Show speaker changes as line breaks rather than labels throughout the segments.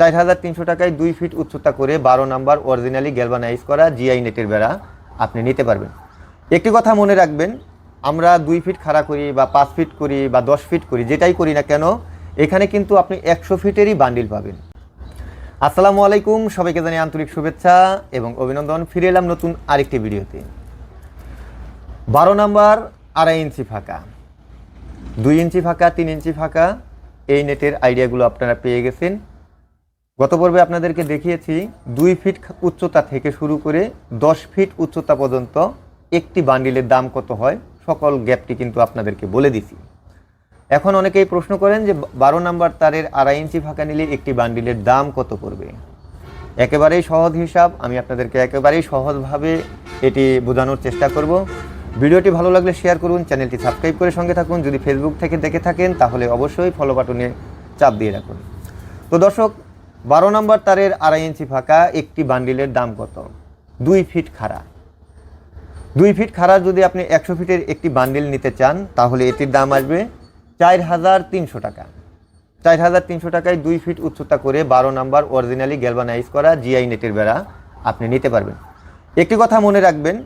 চার হাজার তিনশো টাকায় দুই ফিট উচ্চতা করে বারো নাম্বার অরিজিনালি গ্যালভানাইজ করা জিআই নেটের বেড়া আপনি নিতে পারবেন। একটি কথা মনে রাখবেন, আমরা দুই ফিট খাড়া করি বা পাঁচ ফিট করি বা দশ ফিট করি, যেটাই করি না কেন, এখানে কিন্তু আপনি একশো ফিটেরই বান্ডিল পাবেন। আসসালামু আলাইকুম, সবাইকে জানিয়ে আন্তরিক শুভেচ্ছা এবং অভিনন্দন। ফিরে এলাম নতুন আরেকটি ভিডিওতে। বারো নাম্বার আড়াই ইঞ্চি ফাঁকা। দুই ইঞ্চি ফাঁকা, তিন ইঞ্চি ফাঁকা, এই নেটের আইডিয়াগুলো আপনারা পেয়ে গেছেন। গত পর্বে আপনাদেরকে দেখিয়েছি দুই ফিট উচ্চতা থেকে শুরু করে দশ ফিট উচ্চতা পর্যন্ত একটি বান্ডিলের দাম কত হয় সকল গ্যাপটি কিন্তু আপনাদেরকে বলে দিছি। এখন অনেকেই প্রশ্ন করেন যে বারো নাম্বার তারের আড়াই ইঞ্চি ফাঁকা নিলে একটি বান্ডিলের দাম কত পড়বে? একেবারেই সহজ হিসাব, আমি আপনাদেরকে একেবারেই সহজভাবে এটি বোঝানোর চেষ্টা করব। ভিডিওটি ভালো লাগলে শেয়ার করুন, চ্যানেলটি সাবস্ক্রাইব করে সঙ্গে থাকুন। যদি ফেসবুক থেকে দেখে থাকেন, তাহলে অবশ্যই ফলো বাটনে চাপ দিয়ে রাখুন। তো দর্শক বারো নম্বর তারের আড়াই ইঞ্চি ফাঁকা, একটি বান্ডিলের দাম কত? দুই ফিট খাড়া। দুই ফিট খাড়া যদি আপনি একশো ফিটের একটি বান্ডিল নিতে চান, তাহলে এটির দাম আসবে চার হাজার তিনশো টাকা। চার হাজার তিনশো টাকায় দুই ফিট উচ্চতা করে বারো নাম্বার অরিজিনালি গ্যালভানাইজ করা জিআই নেটের বেড়া আপনি নিতে পারবেন। একটি কথা মনে রাখবেন,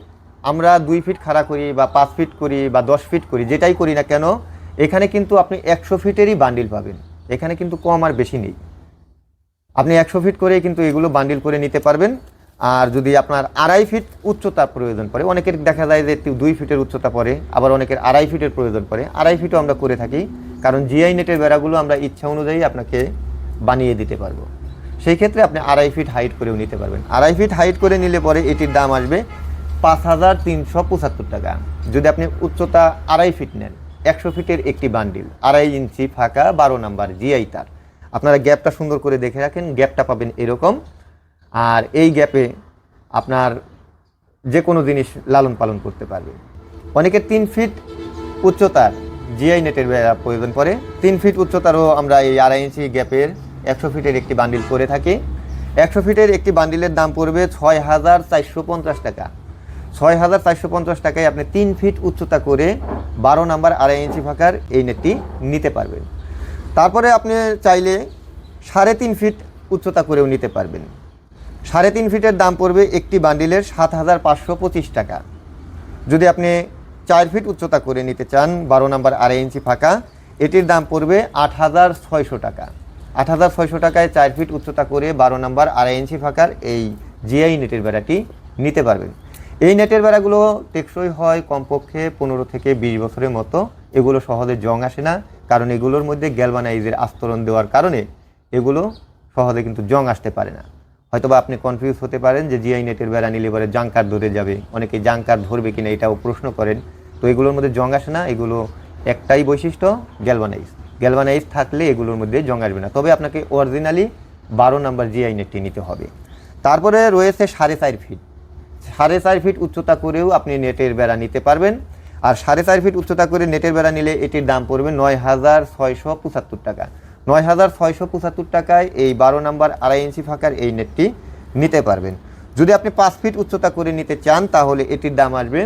আমরা দুই ফিট খাড়া করি বা পাঁচ ফিট করি বা দশ ফিট করি, যেটাই করি না কেন, এখানে কিন্তু আপনি একশো ফিটেরই বান্ডিল পাবেন। এখানে কিন্তু কম আর বেশি নেই। আপনি একশো ফিট করে কিন্তু এগুলো বান্ডিল করে নিতে পারবেন। আর যদি আপনার আড়াই ফিট উচ্চতা প্রয়োজন পড়ে, অনেকের দেখা যায় যে দুই ফিটের উচ্চতা পড়ে, আবার অনেকের আড়াই ফিটের প্রয়োজন পড়ে। আড়াই ফিটও আমরা করে থাকি, কারণ জিআই নেটের বেড়াগুলো আমরা ইচ্ছা অনুযায়ী আপনাকে বানিয়ে দিতে পারব। সেই ক্ষেত্রে আপনি আড়াই ফিট হাইট করেও নিতে পারবেন। আড়াই ফিট হাইট করে নিলে পরে এটির দাম আসবে পাঁচ হাজার তিনশো পঁচাত্তর টাকা। যদি আপনি উচ্চতা আড়াই ফিট নেন, একশো ফিটের একটি বান্ডিল আড়াই ইঞ্চি ফাঁকা, বারো নাম্বার জিআই তার। আপনারা গ্যাপটা সুন্দর করে দেখে রাখেন, গ্যাপটা পাবেন এরকম। আর এই গ্যাপে আপনার যে কোনো জিনিস লালন পালন করতে পারবে। অনেকে তিন ফিট উচ্চতার জিআই নেটের প্রয়োজন পড়ে। তিন ফিট উচ্চতারও আমরা এই আড়াই ইঞ্চি গ্যাপের একশো ফিটের একটি বান্ডিল করে থাকি। একশো ফিটের একটি বান্ডিলের দাম পড়বে ছয় হাজার চারশো পঞ্চাশ টাকা। ছয় হাজার চারশো পঞ্চাশ টাকায় আপনি তিন ফিট উচ্চতা করে বারো নাম্বার আড়াই ইঞ্চি ফাঁকার এই নেটটি নিতে পারবেন। তারপরে আপনি চাইলে সাড়ে তিন ফিট উচ্চতা করেও নিতে পারবেন। সাড়ে তিন ফিটের দাম পড়বে একটি বান্ডিলের সাত হাজার পাঁচশো পঁচিশ টাকা। যদি আপনি চার ফিট উচ্চতা করে নিতে চান, বারো নাম্বার আড়াই ইঞ্চি ফাঁকা, এটির দাম পড়বে আট হাজার ছয়শো টাকা। আট হাজার ছয়শো টাকায় চার ফিট উচ্চতা করে বারো নাম্বার আড়াই ইঞ্চি ফাঁকার এই জিআই নেটের বেড়াটি নিতে পারবেন। এই নেটের বেড়াগুলো টেকসই হয় কমপক্ষে পনেরো থেকে বিশ বছরের মতো। এগুলো সহজে জং আসে না। কারণ এগুলোর মধ্যে গ্যালভানাইজের আস্তরণ দেওয়ার কারণে এগুলো সহজে কিন্তু জং আসতে পারে না। হয়তোবা আপনি কনফিউজ হতে পারেন যে জিআই নেটের বেড়া নিলে পরে জাঙ্কার ধরে যাবে। অনেকে জাঙ্কার ধরবে কিনা এটাও প্রশ্ন করেন। তো এগুলোর মধ্যে জং আসে না, এগুলো একটাই বৈশিষ্ট্য গ্যালভানাইজ গ্যালভানাইজ থাকলে এগুলোর মধ্যে জং আসবে না। তবে আপনাকে অরিজিনালি বারো নাম্বার জিআই নেটটি নিতে হবে। তারপরে রয়েছে সাড়ে চার ফিট সাড়ে চার ফিট উচ্চতা করেও আপনি নেটের বেড়া নিতে পারবেন। আর সাড়ে চার ফিট উচ্চতা করে নেটের বেড়া নিলে এটির দাম পড়বে নয় হাজার ছয়শো পঁচাত্তর টাকা। নয় হাজার ছয়শো পঁচাত্তর টাকায় এই বারো নাম্বার আড়াই ইঞ্চি ফাঁকার এই নেটটি নিতে পারবেন। যদি আপনি পাঁচ ফিট উচ্চতা করে নিতে চান, তাহলে এটির দাম আসবে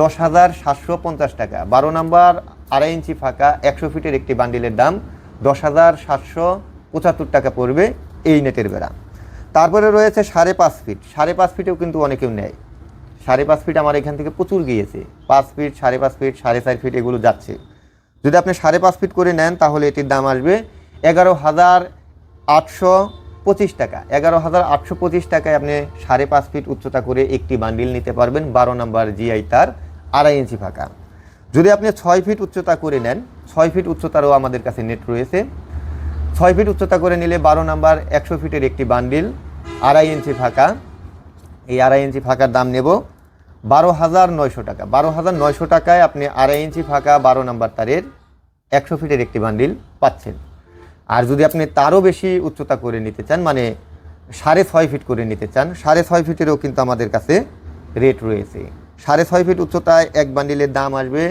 দশ হাজার সাতশো পঞ্চাশ টাকা। বারো নাম্বার আড়াই ইঞ্চি ফাঁকা একশো ফিটের একটি বান্ডিলের দাম দশ হাজার সাতশো পঁচাত্তর টাকা পড়বে এই নেটের বেড়া। তারপরে রয়েছে সাড়ে পাঁচ ফিট। সাড়ে পাঁচ ফিটেও কিন্তু অনেকেও নেয়। সাড়ে পাঁচ ফিট আমার এখান থেকে প্রচুর গিয়েছে। পাঁচ ফিট সাড়ে পাঁচ ফিট সাড়ে চার ফিট এগুলো যাচ্ছে। যদি আপনি সাড়ে পাঁচ ফিট করে নেন, তাহলে এটির দাম আসবে এগারো হাজার আটশো পঁচিশ টাকা। এগারো হাজার আটশো পঁচিশ টাকায় আপনি সাড়ে পাঁচ ফিট উচ্চতা করে একটি বান্ডিল নিতে পারবেন। বারো নাম্বার জিআই তার আড়াই ইঞ্চি ফাঁকা। যদি আপনি ছয় ফিট উচ্চতা করে নেন, ছয় ফিট উচ্চতারও আমাদের কাছে নেট রয়েছে। ছয় ফিট উচ্চতা করে নিলে বারো নাম্বার একশো ফিটের একটি বান্ডিল, আড়াই ইঞ্চি ফাঁকা। এই আড়াই ইঞ্চি ফাঁকার দাম নেব বারো হাজার নয়শো টাকা। বারো হাজার নয়শো টাকায় আপনি আড়াই ইঞ্চি ফাঁকা বারো নাম্বার তারের একশো ফিটের একটি বান্ডিল পাচ্ছেন। আর যদি আপনি তারও বেশি উচ্চতা করে নিতে চান মানে সাড়ে ছয় ফিট করে নিতে চান, সাড়ে ছয় ফিটেরও কিন্তু আমাদের কাছে রেট রয়েছে। সাড়ে ছয় ফিট উচ্চতায় এক বান্ডিলের দাম আসবে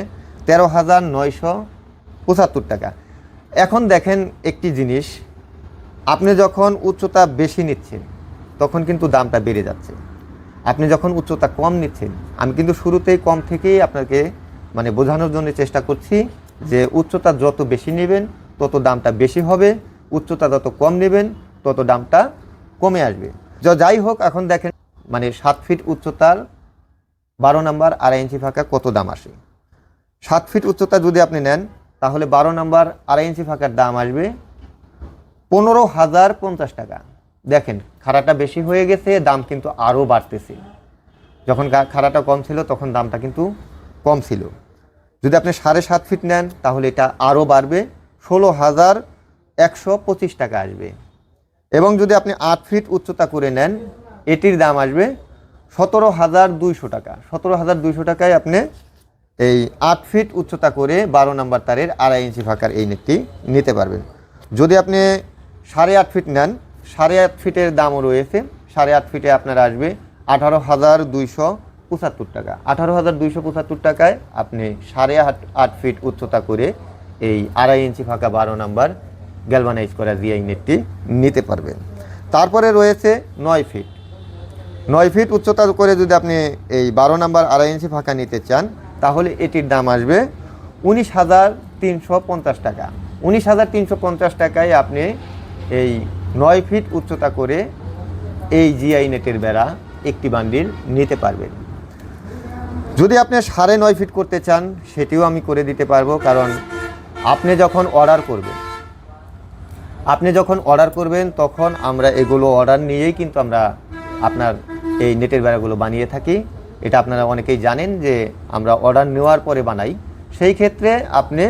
তেরো হাজার নয়শো পঁচাত্তর টাকা। এখন দেখেন একটি জিনিস, আপনি যখন উচ্চতা বেশি নিচ্ছেন, তখন কিন্তু দামটা বেড়ে যাচ্ছে। আপনি যখন উচ্চতা কম নিচ্ছেন, আমি কিন্তু শুরুতেই কম থেকেই আপনাকে মানে বোঝানোর জন্য চেষ্টা করছি যে উচ্চতা যত বেশি নেবেন, তত দামটা বেশি হবে, উচ্চতা যত কম নেবেন, তত দামটা কমে আসবে। যাই হোক, এখন দেখেন মানে সাত ফিট উচ্চতার বারো নাম্বার আড়াই ইঞ্চি ফাঁকা কত দাম আসে। সাত ফিট উচ্চতা যদি আপনি নেন, তাহলে বারো নাম্বার আড়াই ইঞ্চি ফাঁকার দাম আসবে পনেরো হাজার পঞ্চাশ টাকা। দেখেন, খাড়াটা বেশি হয়ে গেছে, দাম কিন্তু আরও বাড়তেছে। যখন খাড়াটা কম ছিল, তখন দামটা কিন্তু কম ছিল। যদি আপনি সাড়ে সাত ফিট নেন, তাহলে এটা আরও বাড়বে। ষোলো হাজার একশো পঁচিশ টাকা আসবে। এবং যদি আপনি আট ফিট উচ্চতা করে নেন, এটির দাম আসবে সতেরো হাজার দুইশো টাকা। সতেরো হাজার দুইশো টাকায় আপনি এই আট ফিট উচ্চতা করে বারো নাম্বার তারের আড়াই ইঞ্চি ফাঁকার এই নেটটি নিতে পারবেন। যদি আপনি সাড়ে আট ফিট নেন সাড়ে আট ফিটের দামও রয়েছে। সাড়ে আট ফিটে আপনার আসবে আঠারো হাজার দুইশো পঁচাত্তর টাকা। আঠারো হাজার দুইশো পঁচাত্তর টাকায় আপনি সাড়ে আট আট ফিট উচ্চতা করে এই আড়াই ইঞ্চি ফাঁকা বারো নাম্বার গ্যালভানাইজ করা জিআই নেটটি নিতে পারবেন। তারপরে রয়েছে নয় ফিট। নয় ফিট উচ্চতা করে যদি আপনি এই বারো নাম্বার আড়াই ইঞ্চি ফাঁকা নিতে চান, তাহলে এটির দাম আসবে উনিশ হাজার তিনশো পঞ্চাশ টাকা। উনিশ হাজার তিনশো পঞ্চাশ টাকায় আপনি এই নয় ফিট উচ্চতা করে এই জিআই নেটের বেড়া একটি বান্ডিল নিতে পারবেন যদি আপনি সাড়ে নয় ফিট করতে চান, সেটিও আমি করে দিতে পারব, কারণ আপনি যখন অর্ডার করবেন, আপনি যখন অর্ডার করবেন, তখন আমরা এগুলো অর্ডার নিয়েই কিন্তু আমরা আপনার এই নেটের বেড়াগুলো বানিয়ে থাকি। এটা আপনারা অনেকেই জানেন যে আমরা অর্ডার নেওয়ার পরে বানাই। সেই ক্ষেত্রে আপনি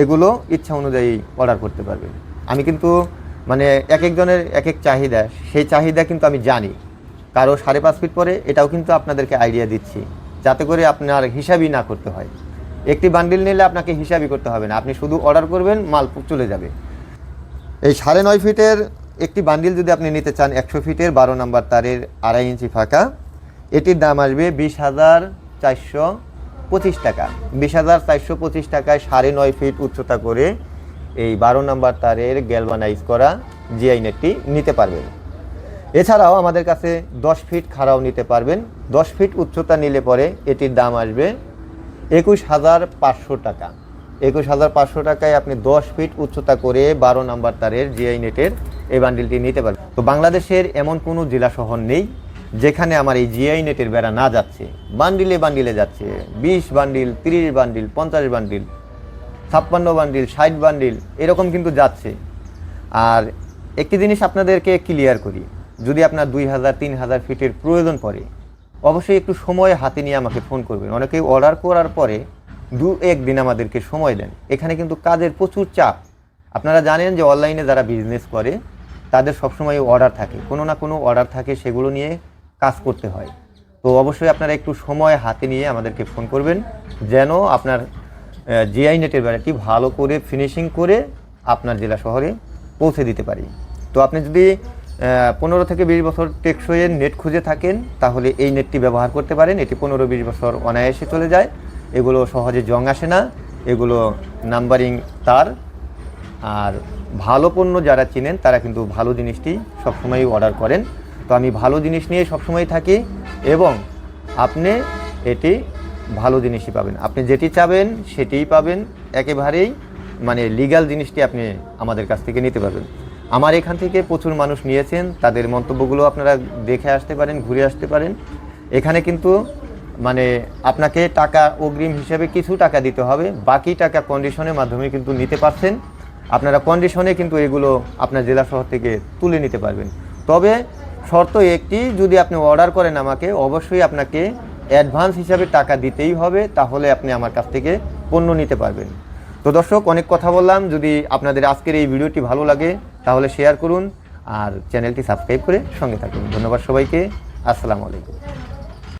এগুলো ইচ্ছা অনুযায়ী অর্ডার করতে পারবেন। আমি কিন্তু মানে এক একজনের এক এক চাহিদা। সেই চাহিদা কিন্তু আমি জানি। কারও সাড়ে পাঁচ ফিট পরে এটাও কিন্তু আপনাদেরকে আইডিয়া দিচ্ছি। যাতে করে আপনার হিসাবই না করতে হয়। একটি বান্ডিল নিলে আপনাকে হিসাবই করতে হবে না। আপনি শুধু অর্ডার করবেন, মাল চলে যাবে। এই সাড়ে নয় ফিটের একটি বান্ডিল যদি আপনি নিতে চান, একশো ফিটের বারো নাম্বার তারের আড়াই ইঞ্চি ফাঁকা, এটির দাম আসবে বিশ হাজার চারশো পঁচিশ টাকা। বিশ হাজার চারশো পঁচিশ টাকায় সাড়ে নয় ফিট উচ্চতা করে এই বারো নাম্বার তারের গ্যালভানাইজ করা জিআই নেটটি নিতে পারবেন। এছাড়াও আমাদের কাছে দশ ফিট খাড়াও নিতে পারবেন। দশ ফিট উচ্চতা নিলে পরে এটির দাম আসবে একুশ হাজার পাঁচশো টাকা। একুশ হাজার পাঁচশো টাকায় আপনি দশ ফিট উচ্চতা করে বারো নাম্বার তারের জিআই নেটের এই বান্ডিলটি নিতে পারবেন। তো বাংলাদেশের এমন কোনো জেলা শহর নেই যেখানে আমার এই জিআই নেটের বেড়া না যাচ্ছে। বান্ডিলে বান্ডিলে যাচ্ছে। বিশ বান্ডিল তিরিশ বান্ডিল পঞ্চাশ বান্ডিল ছাপ্পান্ন বান্ডিল, ষাট বান্ডিল, এরকম কিন্তু যাচ্ছে। আর একটি জিনিস আপনাদেরকে ক্লিয়ার করি, যদি আপনার দুই হাজার, তিন হাজার ফিটের প্রয়োজন পড়ে, অবশ্যই একটু সময় হাতে নিয়ে আমাকে ফোন করবেন। অনেকেই অর্ডার করার পরে দু একদিন আমাদেরকে সময় দেন। এখানে কিন্তু কাজের প্রচুর চাপ। আপনারা জানেন যে অনলাইনে যারা বিজনেস করে, তাদের সবসময় অর্ডার থাকে। কোনো না কোনো অর্ডার থাকে, সেগুলো নিয়ে কাজ করতে হয়। তো অবশ্যই আপনারা একটু সময় হাতে নিয়ে আমাদেরকে ফোন করবেন, যেন আপনার জিআই নেটের বেড়াটি ভালো করে ফিনিশিং করে আপনার জেলা শহরে পৌঁছে দিতে পারি। তো আপনি যদি পনেরো থেকে বিশ বছর টেকসইয়ের নেট খুঁজে থাকেন, তাহলে এই নেটটি ব্যবহার করতে পারেন। এটি পনেরো বিশ বছর অনায়াসে চলে যায়। এগুলো সহজে জং আসে না। এগুলো নাম্বারিং তার। আর ভালো পণ্য যারা চিনেন, তারা কিন্তু ভালো জিনিসটি সবসময়ই অর্ডার করেন। তো আমি ভালো জিনিস নিয়ে সবসময় থাকি এবং আপনি এটি ভালো জিনিসই পাবেন। আপনি যেটি চাবেন, সেটিই পাবেন। একেবারেই মানে লিগাল জিনিসটি আপনি আমাদের কাছ থেকে নিতে পারবেন। আমার এখান থেকে প্রচুর মানুষ নিয়েছেন, তাদের মন্তব্যগুলো আপনারা দেখে আসতে পারেন, ঘুরে আসতে পারেন। এখানে কিন্তু মানে আপনাকে টাকা অগ্রিম হিসেবে কিছু টাকা দিতে হবে, বাকি টাকা কন্ডিশনের মাধ্যমে কিন্তু নিতে পারছেন। আপনারা কন্ডিশনে কিন্তু এগুলো আপনার জেলা শহর থেকে তুলে নিতে পারবেন। তবে শর্ত একটি, যদি আপনি অর্ডার করেন আমাকে, অবশ্যই আপনাকে অ্যাডভান্স হিসাবে টাকা দিতেই হবে, তাহলে আপনি আমার কাছ থেকে পণ্য নিতে পারবেন। তো দর্শক, অনেক কথা বললাম। যদি আপনাদের আজকের এই ভিডিওটি ভালো লাগে, তাহলে শেয়ার করুন আর চ্যানেলটি সাবস্ক্রাইব করে সঙ্গে থাকুন। ধন্যবাদ সবাইকে। আসসালামু আলাইকুম।